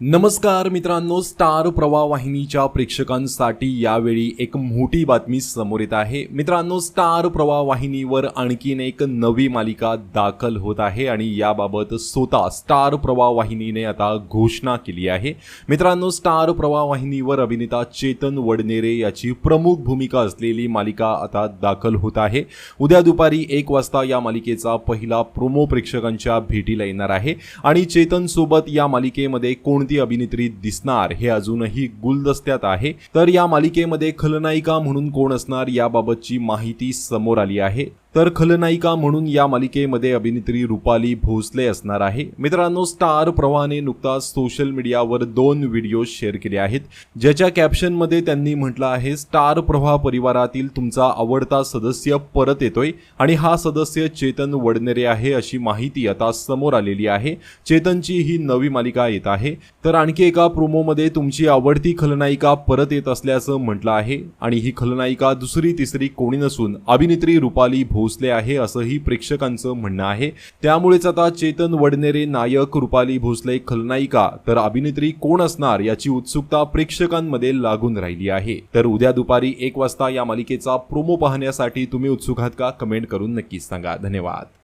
नमस्कार मित्रांनो स्टार प्रवाह वाहिनीच्या प्रेक्षकांसाठी यावेळी एक मोठी बातमी समोर येत आहे. मित्रांनो स्टार प्रवाह वाहिनीवर आणखीन एक नवी मालिका दाखल होत आहे आणि याबाबत स्वतः स्टार प्रवाह वाहिनीने आता घोषणा केली आहे. मित्रांनो स्टार प्रवाह वाहिनीवर अभिनेता चेतन वडनेरे याची प्रमुख भूमिका असलेली मालिका आता दाखल होत आहे. उद्या दुपारी एक वाजता या मालिकेचा पहिला प्रोमो प्रेक्षकांच्या भेटीला येणार आहे. आणि चेतन सोबत या मालिकेमध्ये कोण कोणती अभिनेत्री दिसणार हे अजूनही गुलदस्त्यात आहे. तर या मालिकेमध्ये खलनायिका म्हणून कोण असणार याबाबतची माहिती समोर आली आहे. तर खलनायिका म्हणून या मालिकेमध्ये अभिनेत्री रुपाली भोसले असणार आहे. मित्रांनो स्टार प्रवाहाने नुकताच सोशल मीडियावर दोन व्हिडिओ शेअर केले आहेत. ज्याच्या कॅप्शनमध्ये त्यांनी म्हटलं आहे स्टार प्रवाह परिवारातील तुमचा आवडता सदस्य परत येतोय आणि हा सदस्य चेतन वडनेरे आहे अशी माहिती आता समोर आलेली आहे. चेतनची ही नवी मालिका येत आहे. तर आणखी एका प्रोमोमध्ये तुमची आवडती खलनायिका परत येत असल्याचं म्हटलं आहे आणि ही खलनायिका दुसरी तिसरी कोणी नसून अभिनेत्री रुपाली भोसले आहे असंही प्रेक्षकांचं म्हणणं आहे. त्यामुळेच आता चेतन वडनेरे नायक रुपाली भोसले खलनायिका तर अभिनेत्री कोण असणार याची उत्सुकता प्रेक्षकांमध्ये लागून राहिली आहे. तर उद्या दुपारी एक वाजता या मालिकेचा प्रोमो पाहण्यासाठी तुम्ही उत्सुक आहात का? कमेंट करून नक्कीच सांगा. धन्यवाद.